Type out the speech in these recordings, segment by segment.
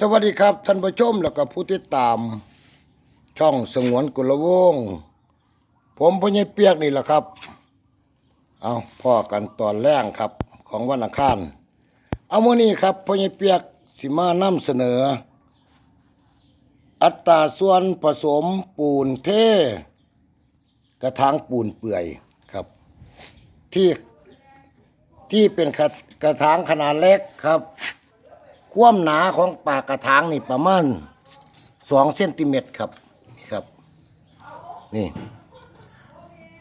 สวัสดีครับท่านผู้ชมแล้วก็ผู้ติดตาม ช่องสงวนกุลวงศ์ผมพญเปียกนี่แหละครับ เอาพ่อกันตอนแรกครับของวันอังคารเอาวันนี้ครับพญเปียกสิมานำเสนอ อัตราส่วนผสมปูนเท กระถางปูนเปื่อยครับ ที่ที่เป็นกระถางขนาดเล็กครับ ความหนาของปากกระถางนี่ประมาณสองเซนติเมตรครับนี่ครับ นี่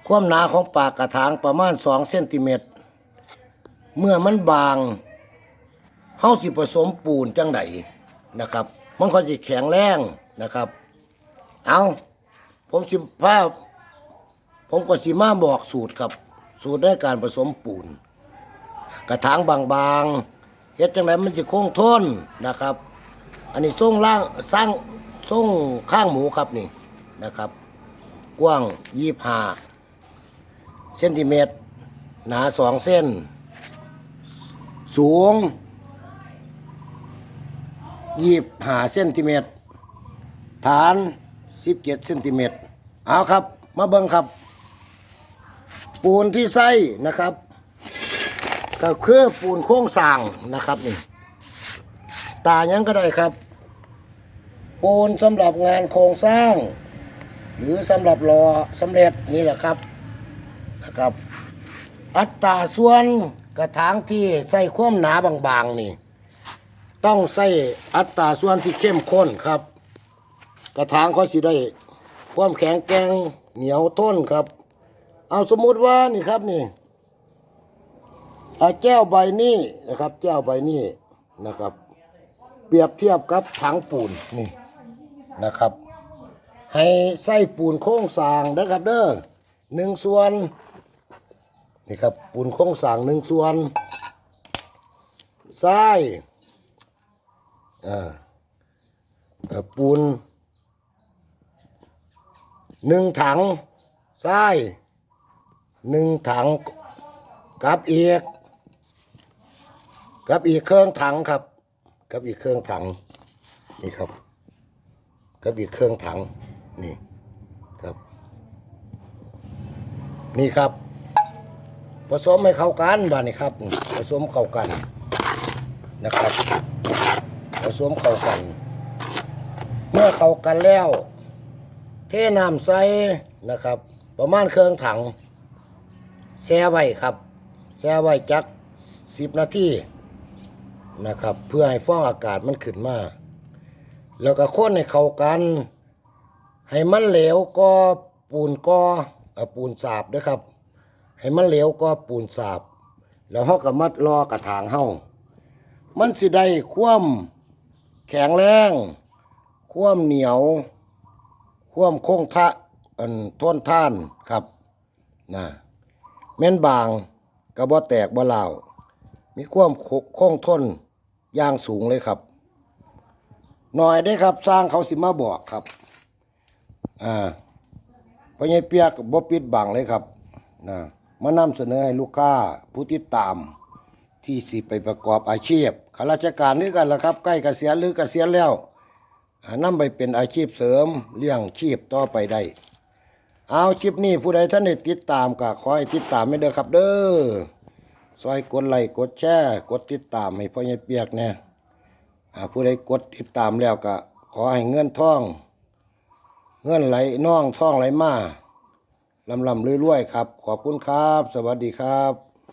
ความหนาของปากกระถางประมาณสองเซนติเมตรเมื่อมันบางเฮาสิผสมปูนจังไดนะครับ มันก็สิแข็งแรงนะครับ เอาผมสิภาพผมก็สิมาบอกสูตรครับ สูตรในการผสมปูน กระถางบางๆ เฮ็ดจังไดมันจะคงทนนะครับ อันนี้ส่งล่างสร้างส่งข้างหมูครับนี่นะครับ กว้างยี่ห้าเซนติเมตร หนาสองเส้น สูงยี่ห้าเซนติเมตร ฐานสิบเจ็ดเซนติเมตรเอาครับ มาเบิ่งครับ ปูนที่ใส่นะครับ ก็คือปูนโค้งสร้างนะครับนี่ตายังก็ได้ครับ ปูนสำหรับงานโครงสร้าง หรือสำหรับรอสำเร็จนี่แหละครับนะครับ อัตราส่วนกระถางที่ใส่ความหนาบางๆนี่ ต้องใส่อัตราส่วนที่เข้มข้นครับ กระถางเขาสิได้ความแข็งแกร่งเหนียวทนครับ เอาสมมุติว่านี่ครับนี่ อาแก้วใบนี้นะครับ แก้วใบนี้นะครับ เปรียบเทียบกับถังปูนนี่นะครับ ให้ใส่ปูนโค้งสางนะครับเด้อหนึ่งส่วนนี่ครับปูนโค้งสางหนึ่งส่วนทรายอ่าปูนหนึ่งถังทรายหนึ่งถังกับเอีก กับอีกเครื่องถังครับ กับอีกเครื่องถัง นี่ครับ กับอีกเครื่องถัง นี่ครับ นี่ครับ ผสมให้เข้ากันบ้านนี่ครับ ผสมเข้ากันนะครับ ผสมเข้ากัน เมื่อเข้ากันแล้ว เทน้ำใส่นะครับ ประมาณเครื่องถังแช่ไว้ครับแช่ไว้จักสิบนาที นะครับ เพื่อให้ฟองอากาศมันขึ้นมา แล้วก็คนให้เข้ากัน ให้มันเหลวก็ปูนก่อปูนสาบด้วยครับ ให้มันเหลวก็ปูนสาบ แล้วเฮาก็มัดรอกระถางเฮามันสิได้ความแข็งแรงความเหนียวความคงทะอันทนท่านครับนะแม่นบางกระบ่แตกบ่ลามีความคคงทน อย่างสูงเลยครับ หน่อยได้ครับ สร้างเขาสิมาบอกครับ อ่าพอใหญเปียกบ่ปิดบังเลยครับนะมานำเสนอให้ลูกค้าผู้ติดตาม ที่สิไปประกอบอาชีพข้าราชการนี่กันละครับ ใกล้เกษียณหรือเกษียณแล้วอ่านไปเป็นอาชีพเสริมเลี้ยงชีพต่อไปได้ เอาคลิปนี้ผู้ใดท่านได้ติดตามก็ขอให้ติดตามไม่เด้อครับเด้อ ซอยกดไลค์กดแชร์กดติดตามให้พ่อใหญ่เปียกเนี่ยผู้ใดกดติดตามแล้วก็ ขอให้เงื่อนท่อง เงื่อนไหลน่องท่องไหลมาลำลำรวยๆครับ ขอบคุณครับ สวัสดีครับ